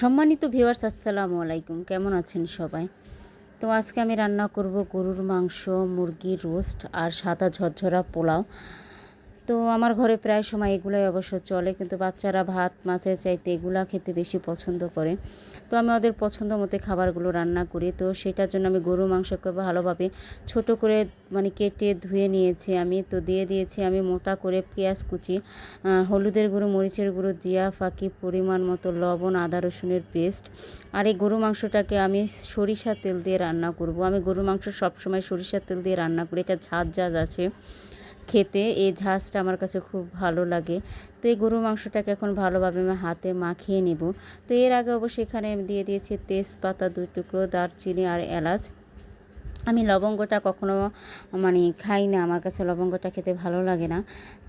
সম্মানিত ভিউয়ার্স, আসসালামু আলাইকুম। কেমন আছেন সবাই? তো আজকে আমি রান্না করব গরুর মাংস, মুরগির রোস্ট আর সাদা ঝরঝরা পোলাও। তো আমার ঘরে প্রায় সময় এগুলোই অবশ্য চলে, কিন্তু বাচ্চারা ভাত, মাছের চাইতে এগুলা খেতে বেশি পছন্দ করে। তো আমি ওদের পছন্দ মতো খাবারগুলো রান্না করি। তো সেটার জন্য আমি গরু মাংসকে ভালোভাবে ছোট করে মানে কেটে ধুয়ে নিয়েছি আমি। তো দিয়ে দিয়েছি আমি মোটা করে পেঁয়াজ কুচি হলুদের গুঁড়ো, মরিচের গুঁড়ো, জিয়া, ফাঁকি, পরিমাণ মতো লবণ, আদা, রসুনের পেস্ট। আর এই গরু মাংসটাকে আমি সরিষার তেল দিয়ে রান্না করব। আমি গরু মাংস সবসময় সরিষার তেল দিয়ে রান্না করি। এটা ঝাঁজ ঝাঁজ আছে। খেতে এই ঝাঁজটা আমার কাছে খুব ভালো লাগে। তো এই গরু মাংসটাকে এখন ভালোভাবে আমি হাতে মাখিয়ে নেব। তো এর আগে অবশ্যই এখানে দিয়ে দিয়েছি তেজপাতা দুই টুকরো, দারচিনি আর এলাচ। আমি লবঙ্গটা কখনো মানে খাই না, আমার কাছে লবঙ্গটা খেতে ভালো লাগে না।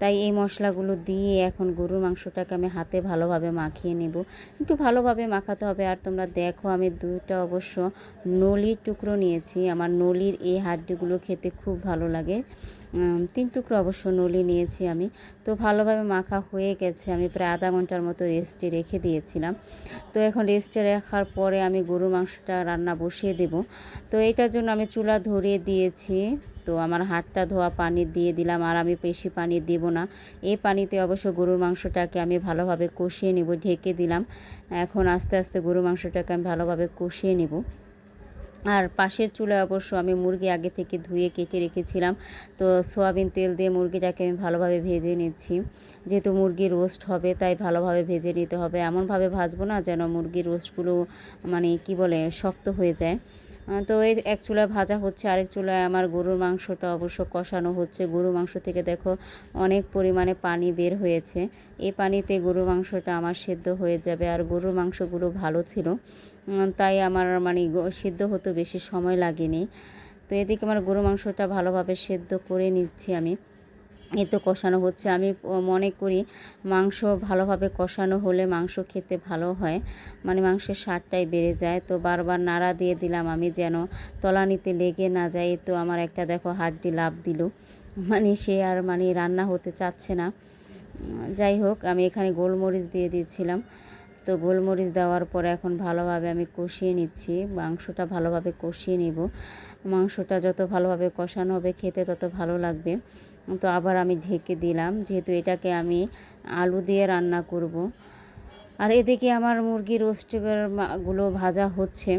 তাই এই মশলাগুলো দিয়ে এখন গরুর মাংসটাকে আমি হাতে ভালোভাবে মাখিয়ে নেব। একটু ভালোভাবে মাখাতে হবে। আর তোমরা দেখো, আমি দুইটা অবশ্য নলির টুকরো নিয়েছি। আমার নলির এই হাড্ডিগুলো খেতে খুব ভালো লাগে। তিন টুকরো অবশ্য নলি নিয়েছি আমি। তো ভালোভাবে মাখা হয়ে গেছে। আমি প্রায় আধা ঘণ্টার মতো রেস্টে রেখে দিয়েছিলাম। তো এখন রেস্টে রাখার পরে আমি গরুর মাংসটা রান্না বসিয়ে দেব। তো এটার জন্য আমি চুলা ধরিয়ে দিয়েছি। তো আমার হাতটা ধোয়া পানি দিয়ে দিলাম। আর আমি বেশি পানি দেব না। এই পানিতে অবশ্য গরুর মাংসটাকে আমি ভালোভাবে কষিয়ে নেব, ঢেকে দিলাম। এখন আস্তে আস্তে গরুর মাংসটাকে আমি ভালোভাবে কষিয়ে নেব। আর পাশের চুলায় অবশ্য আমি মুরগি আগে থেকে ধুয়ে কেটে রেখেছিলাম। তো সোয়াবিন তেল দিয়ে মুরগিটাকে আমি ভালোভাবে ভেজে নিচ্ছি। যেহেতু মুরগি রোস্ট হবে, তাই ভালোভাবে ভেজে নিতে হবে। এমনভাবে ভাজবো না যেন মুরগির রোস্টগুলো মানে কি বলে, শক্ত হয়ে যায়। তো এই এক চুলায় ভাজা হচ্ছে, আরেক চুলায় আমার গরুর মাংসটা অবশ্য কষানো হচ্ছে। গরুর মাংস থেকে দেখো অনেক পরিমাণে পানি বের হয়েছে। এই পানিতে গরুর মাংসটা আমার সেদ্ধ হয়ে যাবে আর গরুর মাংসগুলো ভালো ছিল। তাই আমার মানে সেদ্ধ হতে বেশি সময় লাগেনি। তো এদিকে আমার গরু মাংসটা ভালোভাবে সেদ্ধ করে নিচ্ছি আমি। এই তো কষানো হচ্ছে। আমি মনে করি মাংস ভালোভাবে কষানো হলে মাংস খেতে ভালো হয়। মানে মাংসের স্বাদটাই বেড়ে যায়। তো বারবার নাড়া দিয়ে দিলাম আমি যেন তলানিতে লেগে না যায়। তো আমার একটা দেখো হাড্ডি লাভ দিল। মানে সে আর মানে রান্না হতে চাচ্ছে না। যাই হোক, আমি এখানে গোলমরিচ দিয়ে দিয়েছিলাম। তো গোলমরিচ দেওয়ার পর এখন ভালোভাবে আমি কষিয়ে নিচ্ছি, মাংসটা ভালোভাবে কষিয়ে নেব। মাংসটা যত ভালোভাবে কষানো হবে খেতে তত ভালো লাগবে। তো আবার আমি ঢেকে দিলাম, যেহেতু এটাকে আমি আলু দিয়ে রান্না করব। আর এদিকে আমার মুরগি গুলো ভাজা হচ্ছে।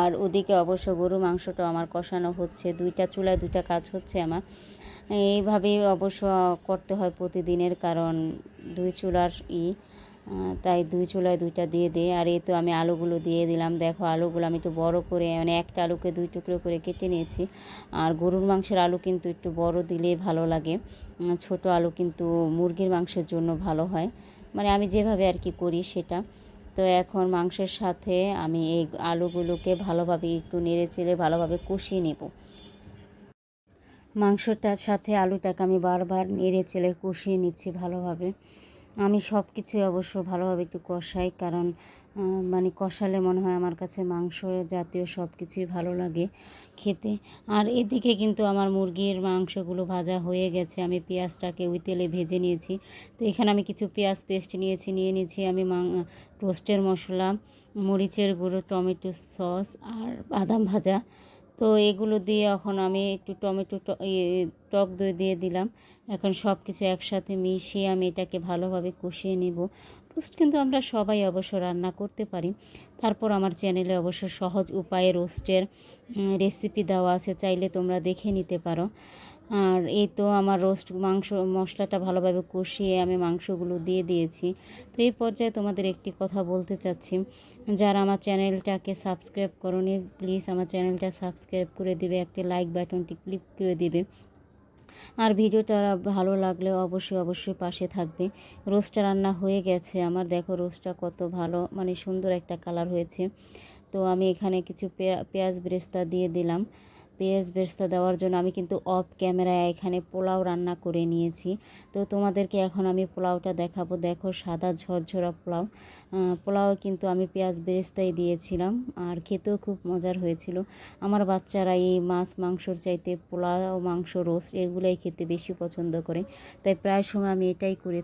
আর ওদিকে অবশ্য গরু মাংসটা আমার কষানো হচ্ছে, দুইটা চুলায় দুইটা কাজ হচ্ছে আমার। এইভাবেই অবশ্য করতে হয় প্রতিদিনের, কারণ দুই চুলার ই। তাই দুই চুলায় দুইটা দিয়ে দিই। আর এই তো আমি আলুগুলো দিয়ে দিলাম। দেখো আলুগুলো আমি একটু বড় করে মানে একটা আলুকে দুই টুকরো করে কেটে নিয়েছি। আর গরুর মাংসের আলু কিন্তু একটু বড় দিলেই ভালো লাগে। ছোট আলু কিন্তু মুরগির মাংসের জন্য ভালো হয়। মানে আমি যেভাবে আর কি করি সেটা। তো এখন মাংসের সাথে আমি এই আলুগুলোকে ভালোভাবে একটু নেড়ে চেড়ে ভালোভাবে কষিয়ে নেব। মাংসটার সাথে আলুটাকে আমি বারবার নেড়ে চেড়ে কষিয়ে নিচ্ছি ভালোভাবে। আমি সব কিছুই অবশ্য ভালোভাবে একটু কষাই, কারণ মানে কষালে মনে হয় আমার কাছে মাংস জাতীয় সব কিছুই ভালো লাগে খেতে। আর এদিকে কিন্তু আমার মুরগির মাংসগুলো ভাজা হয়ে গেছে, আমি পেঁয়াজটাকে ওই তেলে ভেজে নিয়েছি। তো এখানে আমি কিছু পেঁয়াজ পেস্ট নিয়েছি, নিয়ে নিয়েছি আমি রোস্টের মশলা, মরিচের গুঁড়ো, টমেটো সস আর বাদাম ভাজা। তো এগুলো দিয়ে এখন আমি একটু টমেটো টক দই দিয়ে দিলাম। এখন সব কিছু একসাথে মিশিয়ে আমি এটাকে ভালোভাবে কষিয়ে নেব। রোস্ট কিন্তু আমরা সবাই অবশ্য রান্না করতে পারি। তারপর আমার চ্যানেলে অবশ্য সহজ উপায়ে রোস্টের রেসিপি দেওয়া আছে, চাইলে তোমরা দেখে নিতে পারো। আর এই তো আমার রোস্ট মাংস, মশলাটা ভালোভাবে কষিয়ে আমি মাংসগুলো দিয়ে দিয়েছি। তো এই পর্যায়ে তোমাদের একটি কথা বলতে চাচ্ছি। যারা আমার চ্যানেলটাকে সাবস্ক্রাইব করনি প্লিজ আমার চ্যানেলটা সাবস্ক্রাইব করে দিবে, একটি লাইক বাটনটি ক্লিক করে দিবে। আর ভিডিওটা ভালো লাগলে অবশ্যই অবশ্যই পাশে থাকবে। রোস্টটা রান্না হয়ে গেছে। আমার দেখো রোস্টটা কত ভালো মানে সুন্দর একটা কালার হয়েছে। তো আমি এখানে কিছু পেঁয়াজ বেরেস্তা দিয়ে দিলাম। পেঁয়াজ বেরেস্তা দেওয়ার জন্য আমি কিন্তু অফ ক্যামেরায় এখানে পোলাও রান্না করে নিয়েছি। তো তোমাদেরকে এখন আমি পোলাওটা দেখাবো। দেখো সাদা ঝরঝরা পোলাও। পোলাও কিন্তু আমি পেঁয়াজ বেরেস্তাই দিয়েছিলাম আর খেতেও খুব মজার হয়েছিল। আমার বাচ্চারা এই মাছ মাংসর চাইতে পোলাও, মাংস, রোস্ট এগুলাই খেতে বেশি পছন্দ করে। তাই প্রায় সময় আমি এটাই করে